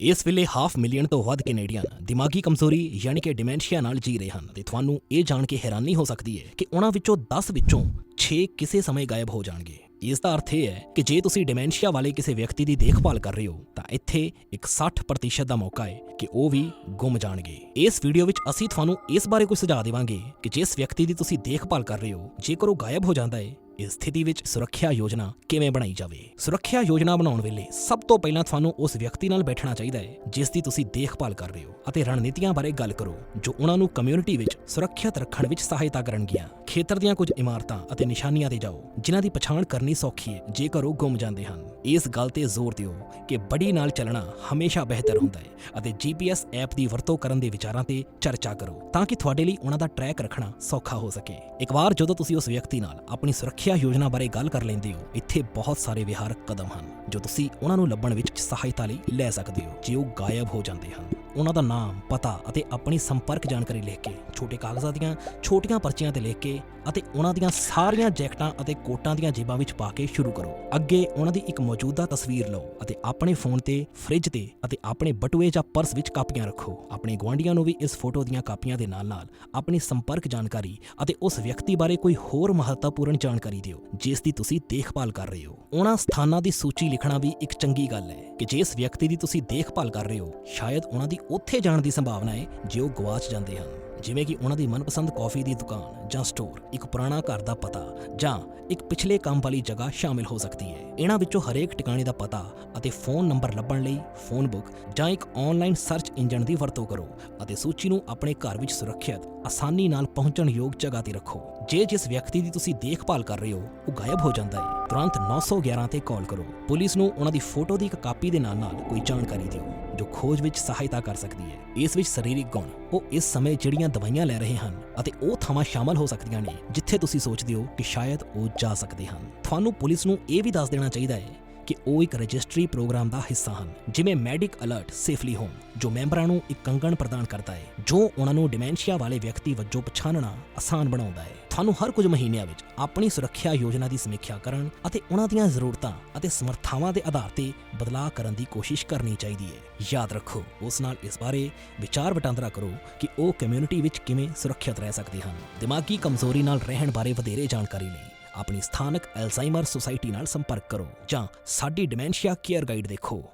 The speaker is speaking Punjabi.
ਇਸ ਵੇਲੇ ਹਾਫ ਮਿਲੀਅਨ ਤੋਂ ਵੱਧ ਕੈਨੇਡੀਅਨ ਦਿਮਾਗੀ ਕਮਜ਼ੋਰੀ ਯਾਨੀ ਕਿ ਡਿਮੈਂਸ਼ੀਆ ਨਾਲ ਜੀ ਰਹੇ ਹਨ ਤੇ ਤੁਹਾਨੂੰ ਇਹ ਜਾਣ ਕੇ ਹੈਰਾਨੀ ਹੋ ਸਕਦੀ ਹੈ ਕਿ ਉਹਨਾਂ ਵਿੱਚੋਂ 10 ਵਿੱਚੋਂ 6 ਕਿਸੇ ਸਮੇਂ ਗਾਇਬ ਹੋ ਜਾਣਗੇ। ਇਸ ਦਾ ਅਰਥ ਇਹ ਹੈ ਕਿ ਜੇ ਤੁਸੀਂ ਡਿਮੈਂਸ਼ੀਆ ਵਾਲੇ ਕਿਸੇ ਵਿਅਕਤੀ ਦੀ ਦੇਖਭਾਲ ਕਰ ਰਹੇ ਹੋ, ਤਾਂ ਇੱਥੇ ਇੱਕ 60% ਦਾ ਮੌਕਾ ਹੈ ਕਿ ਉਹ ਵੀ ਗੁੰਮ ਜਾਣਗੇ। ਇਸ ਵੀਡੀਓ ਵਿੱਚ ਅਸੀਂ ਤੁਹਾਨੂੰ ਇਸ ਬਾਰੇ ਕੁਝ ਸੁਝਾਅ ਦੇਵਾਂਗੇ ਕਿ ਜਿਸ ਵਿਅਕਤੀ ਦੀ ਤੁਸੀਂ ਦੇਖਭਾਲ ਕਰ ਰਹੇ ਹੋ, ਜੇਕਰ ਉਹ ਗਾਇਬ ਹੋ ਜਾਂਦਾ ਹੈ ਇਸ ਸਥਿਤੀ ਵਿੱਚ ਸੁਰੱਖਿਆ ਯੋਜਨਾ ਕਿਵੇਂ ਬਣਾਈ ਜਾਵੇ? ਸੁਰੱਖਿਆ ਯੋਜਨਾ ਬਣਾਉਣ ਵੇਲੇ ਸਭ ਤੋਂ ਪਹਿਲਾਂ ਤੁਹਾਨੂੰ ਉਸ ਵਿਅਕਤੀ ਨਾਲ ਬੈਠਣਾ ਚਾਹੀਦਾ ਹੈ, ਜਿਸ ਦੀ ਤੁਸੀਂ ਦੇਖਭਾਲ ਕਰ ਰਹੇ ਹੋ ਅਤੇ ਰਣਨੀਤੀਆਂ ਬਾਰੇ ਗੱਲ ਕਰੋ, ਜੋ ਉਹਨਾਂ ਨੂੰ ਕਮਿਊਨਿਟੀ ਵਿੱਚ ਸੁਰੱਖਿਅਤ ਰੱਖਣ ਵਿੱਚ ਸਹਾਇਤਾ ਕਰਨਗੀਆਂ। ਖੇਤਰ ਦੀਆਂ ਕੁਝ ਇਮਾਰਤਾਂ ਅਤੇ ਨਿਸ਼ਾਨੀਆਂ ਤੇ ਜਾਓ, ਜਿਨ੍ਹਾਂ ਦੀ ਪਛਾਣ ਕਰਨੀ ਸੌਖੀ ਹੈ, ਜੇਕਰ ਉਹ ਗੁੰਮ ਜਾਂਦੇ ਹਨ। ਇਸ ਗੱਲ ਤੇ ਜ਼ੋਰ ਦਿਓ ਕਿ ਬੜੀ ਨਾਲ ਚੱਲਣਾ ਹਮੇਸ਼ਾ ਬਿਹਤਰ ਹੁੰਦਾ ਹੈ ਅਤੇ GPS ਐਪ ਦੀ ਵਰਤੋਂ ਕਰਨ ਦੇ ਵਿਚਾਰਾਂ ਤੇ ਚਰਚਾ ਕਰੋ, ਤਾਂ ਕਿ ਤੁਹਾਡੇ ਲਈ ਉਹਨਾਂ ਦਾ ਟਰੈਕ ਰੱਖਣਾ ਸੌਖਾ ਹੋ ਸਕੇ। ਇੱਕ ਵਾਰ ਜਦੋਂ ਤੁਸੀਂ ਉਸ ਵਿਅਕਤੀ ਨਾਲ ਆਪਣੀ ਸੁਰੱਖਿਆ ਸਿੱਖਿਆ ਯੋਜਨਾ ਬਾਰੇ ਗੱਲ ਕਰ ਲੈਂਦੇ ਹੋ। ਇੱਥੇ ਬਹੁਤ ਸਾਰੇ ਵਿਹਾਰਕ ਕਦਮ ਹਨ, ਜੋ ਤੁਸੀਂ ਉਹਨਾਂ ਨੂੰ ਲੱਭਣ ਵਿੱਚ ਸਹਾਇਤਾ ਲਈ ਲੈ ਸਕਦੇ ਹੋ, ਜੇ ਉਹ ਗਾਇਬ ਹੋ ਜਾਂਦੇ ਹਨ। ਉਹਨਾਂ ਦਾ ਨਾਮ, ਪਤਾ ਅਤੇ ਆਪਣੀ ਸੰਪਰਕ ਜਾਣਕਾਰੀ ਲਿਖ ਕੇ, ਛੋਟੇ ਕਾਗਜ਼ਾਂ ਦੀਆਂ, ਛੋਟੀਆਂ ਪਰਚੀਆਂ ਤੇ ਲਿਖ ਕੇ ਅਤੇ ਉਹਨਾਂ ਦੀਆਂ ਸਾਰੀਆਂ ਜੈਕਟਾਂ ਅਤੇ ਕੋਟਾਂ ਦੀਆਂ ਜੇਬਾਂ ਵਿੱਚ ਪਾ ਕੇ ਸ਼ੁਰੂ ਕਰੋ। ਅੱਗੇ ਉਹਨਾਂ ਦੀ ਇੱਕ ਮੌਜੂਦਾ ਤਸਵੀਰ ਲਓ ਅਤੇ ਆਪਣੇ ਫੋਨ ਤੇ, ਫ੍ਰਿਜ ਤੇ ਅਤੇ ਆਪਣੇ ਬਟੂਏ ਜਾਂ ਪਰਸ ਵਿੱਚ ਕਾਪੀਆਂ ਰੱਖੋ। ਆਪਣੇ ਗੁਆਂਢੀਆਂ ਨੂੰ ਵੀ ਇਸ ਫੋਟੋ ਦੀਆਂ ਕਾਪੀਆਂ ਦੇ ਨਾਲ-ਨਾਲ ਆਪਣੀ ਸੰਪਰਕ ਜਾਣਕਾਰੀ ਅਤੇ ਉਸ ਵਿਅਕਤੀ ਬਾਰੇ ਕੋਈ ਹੋਰ ਮਹੱਤਵਪੂਰਨ ਜਾਣਕਾਰੀ ਦਿਓ, ਜਿਸ ਦੀ ਤੁਸੀਂ ਦੇਖਭਾਲ ਕਰ ਰਹੇ ਹੋ। ਉਹਨਾਂ ਸਥਾਨਾਂ ਦੀ ਸੂਚੀ ਲਿਖਣਾ ਵੀ ਇੱਕ ਚੰਗੀ ਗੱਲ ਹੈ ਕਿ ਜਿਸ ਵਿਅਕਤੀ ਦੀ ਤੁਸੀਂ ਦੇਖਭਾਲ ਕਰ ਰਹੇ ਹੋ, ਸ਼ਾਇਦ ਉਹਨਾਂ ਦੀ ਉੱਥੇ ਜਾਣ ਦੀ ਸੰਭਾਵਨਾ ਹੈ, ਜੇ ਉਹ ਗਵਾਚ ਜਾਂਦੇ ਹਨ। ਜਿਵੇਂ ਕਿ ਉਹਨਾਂ ਦੀ ਮਨਪਸੰਦ ਕਾਫੀ ਦੀ ਦੁਕਾਨ ਜਾਂ ਸਟੋਰ, ਇੱਕ ਪੁਰਾਣਾ ਘਰ ਦਾ ਪਤਾ ਜਾਂ ਇੱਕ ਪਿਛਲੇ ਕੰਮ ਵਾਲੀ ਜਗ੍ਹਾ ਸ਼ਾਮਿਲ ਹੋ ਸਕਦੀ ਹੈ। ਇਹਨਾਂ ਵਿੱਚੋਂ ਹਰੇਕ ਟਿਕਾਣੇ ਦਾ ਪਤਾ ਅਤੇ ਫੋਨ ਨੰਬਰ ਲੱਭਣ ਲਈ ਫੋਨ ਬੁੱਕ ਜਾਂ ਇੱਕ ਆਨਲਾਈਨ ਸਰਚ ਇੰਜਨ ਦੀ ਵਰਤੋਂ ਕਰੋ ਅਤੇ ਸੂਚੀ ਨੂੰ ਆਪਣੇ ਘਰ ਵਿੱਚ ਸੁਰੱਖਿਅਤ, ਆਸਾਨੀ ਨਾਲ ਪਹੁੰਚਣ ਯੋਗ ਜਗ੍ਹਾ ਤੇ ਰੱਖੋ। ਜੇ ਜਿਸ ਵਿਅਕਤੀ ਦੀ ਤੁਸੀਂ ਦੇਖਭਾਲ ਕਰ ਰਹੇ ਹੋ, ਉਹ ਗਾਇਬ ਹੋ ਜਾਂਦਾ ਹੈ, ਤੁਰੰਤ 911 ਤੇ ਕਾਲ ਕਰੋ। ਪੁਲਿਸ ਨੂੰ ਉਹਨਾਂ ਦੀ ਫੋਟੋ ਦੀ ਇੱਕ ਕਾਪੀ ਦੇ ਨਾਲ-ਨਾਲ ਕੋਈ ਜਾਣਕਾਰੀ ਦਿਓ। ਜੋ ਖੋਜ ਵਿੱਚ ਸਹਾਇਤਾ ਕਰ ਸਕਦੀ ਹੈ। ਇਸ ਵਿੱਚ ਸਰੀਰਕ ਗੁਣ, ਉਹ ਇਸ ਸਮੇਂ ਜਿਹੜੀਆਂ ਦਵਾਈਆਂ ਲੈ ਰਹੇ ਹਨ ਅਤੇ ਉਹ ਥਾਵਾਂ ਸ਼ਾਮਲ ਹੋ ਸਕਦੀਆਂ ਨੇ, ਜਿੱਥੇ ਤੁਸੀਂ ਸੋਚਦੇ ਹੋ ਕਿ ਸ਼ਾਇਦ ਉਹ ਜਾ ਸਕਦੇ ਹਨ। ਤੁਹਾਨੂੰ ਪੁਲਿਸ ਨੂੰ ਇਹ ਵੀ ਦੱਸ ਦੇਣਾ ਚਾਹੀਦਾ ਹੈ ਕਿ ਉਹ ਇੱਕ ਰਜਿਸਟਰੀ ਪ੍ਰੋਗਰਾਮ ਦਾ ਹਿੱਸਾ ਹਨ, ਜਿਵੇਂ ਮੈਡਿਕ ਅਲਰਟ, ਸੇਫਲੀ ਹੋਮ, ਜੋ ਮੈਂਬਰਾਂ ਨੂੰ ਇੱਕ ਕੰਗਣ ਪ੍ਰਦਾਨ ਕਰਦਾ ਹੈ, ਜੋ ਉਹਨਾਂ ਨੂੰ ਡਿਮੈਂਸ਼ੀਆ ਵਾਲੇ ਵਿਅਕਤੀ ਵਜੋਂ ਪਛਾਣਨਾ ਆਸਾਨ ਬਣਾਉਂਦਾ ਹੈ। ਤੁਹਾਨੂੰ ਹਰ ਕੁਝ ਮਹੀਨਿਆਂ ਵਿੱਚ ਆਪਣੀ ਸੁਰੱਖਿਆ ਯੋਜਨਾ ਦੀ ਸਮੀਖਿਆ ਕਰਨ ਅਤੇ ਉਹਨਾਂ ਦੀਆਂ ਜ਼ਰੂਰਤਾਂ ਅਤੇ ਸਮਰੱਥਾਵਾਂ ਦੇ ਆਧਾਰ ਤੇ ਬਦਲਾਅ ਕਰਨ ਦੀ ਕੋਸ਼ਿਸ਼ ਕਰਨੀ ਚਾਹੀਦੀ ਹੈ। ਯਾਦ ਰੱਖੋ, ਉਸ ਨਾਲ ਇਸ ਬਾਰੇ ਵਿਚਾਰ ਵਟਾਂਦਰਾ ਕਰੋ ਕਿ ਉਹ ਕਮਿਊਨਿਟੀ ਵਿੱਚ ਕਿਵੇਂ ਸੁਰੱਖਿਅਤ ਰਹਿ ਸਕਦੇ ਹਨ। ਦਿਮਾਗੀ ਕਮਜ਼ੋਰੀ ਨਾਲ ਰਹਿਣ ਬਾਰੇ ਵਧੇਰੇ ਜਾਣਕਾਰੀ ਲਈ। ਆਪਣੀ ਸਥਾਨਕ ਐਲਜ਼ਾਈਮਰ ਸੁਸਾਇਟੀ ਨਾਲ ਸੰਪਰਕ ਕਰੋ ਜਾਂ ਸਾਡੀ ਡਿਮੈਂਸ਼ੀਆ ਕੇਅਰ ਗਾਈਡ ਦੇਖੋ।